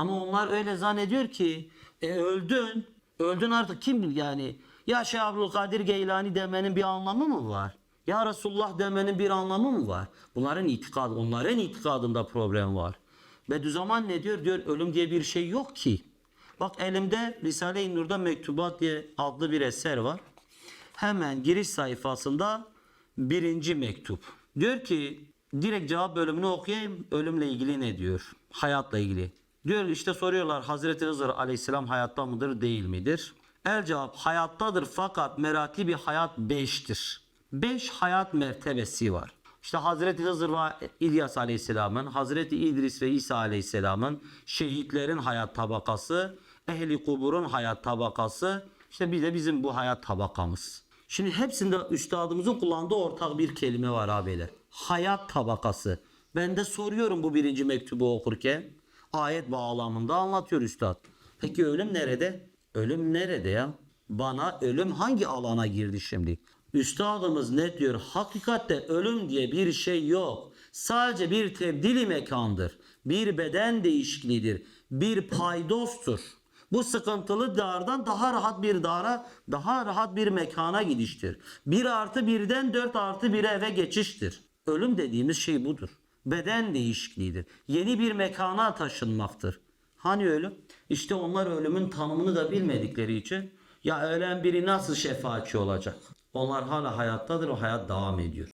Ama onlar öyle zannediyor ki e, öldün. Öldün artık kim bil yani. Ya Şeyh Abdülkadir Geylani demenin bir anlamı mı var? Ya Resulullah demenin bir anlamı mı var? Bunların itikadı, onların itikadında problem var. Bediüzzaman ne diyor? Diyor ölüm diye bir şey yok ki. Bak elimde Risale-i Nur'da Mektubat diye adlı bir eser var. Hemen giriş sayfasında birinci mektup. Diyor ki direkt cevap bölümünü okuyayım. Ölümle ilgili ne diyor? Hayatla ilgili. Diyor işte soruyorlar Hazreti Hızır aleyhisselam hayatta mıdır değil midir? El cevap hayattadır fakat merakli bir hayat beştir. Beş hayat mertebesi var. İşte Hazreti Hızır ve İlyas Aleyhisselam'ın, Hazreti İdris ve İsa Aleyhisselam'ın, şehitlerin hayat tabakası, ehli kuburun hayat tabakası, işte bir de bizim bu hayat tabakamız. Şimdi hepsinde üstadımızın kullandığı ortak bir kelime var abiler. Hayat tabakası. Ben de soruyorum bu birinci mektubu okurken. Ayet bağlamında anlatıyor üstad. Peki ölüm nerede? Ölüm nerede ya? Bana ölüm hangi alana girdi şimdi? Üstadımız ne diyor? Hakikatte ölüm diye bir şey yok. Sadece bir tebdili mekandır. Bir beden değişikliğidir. Bir paydostur. Bu sıkıntılı dardan daha rahat bir dara, daha rahat bir mekana gidiştir. Bir artı birden dört artı bire eve geçiştir. Ölüm dediğimiz şey budur. Beden değişikliğidir. Yeni bir mekana taşınmaktır. Hani ölüm? İşte onlar ölümün tanımını da bilmedikleri için ya ölen biri nasıl şefaatçi olacak? Onlar hala hayattadır, o hayat devam ediyor.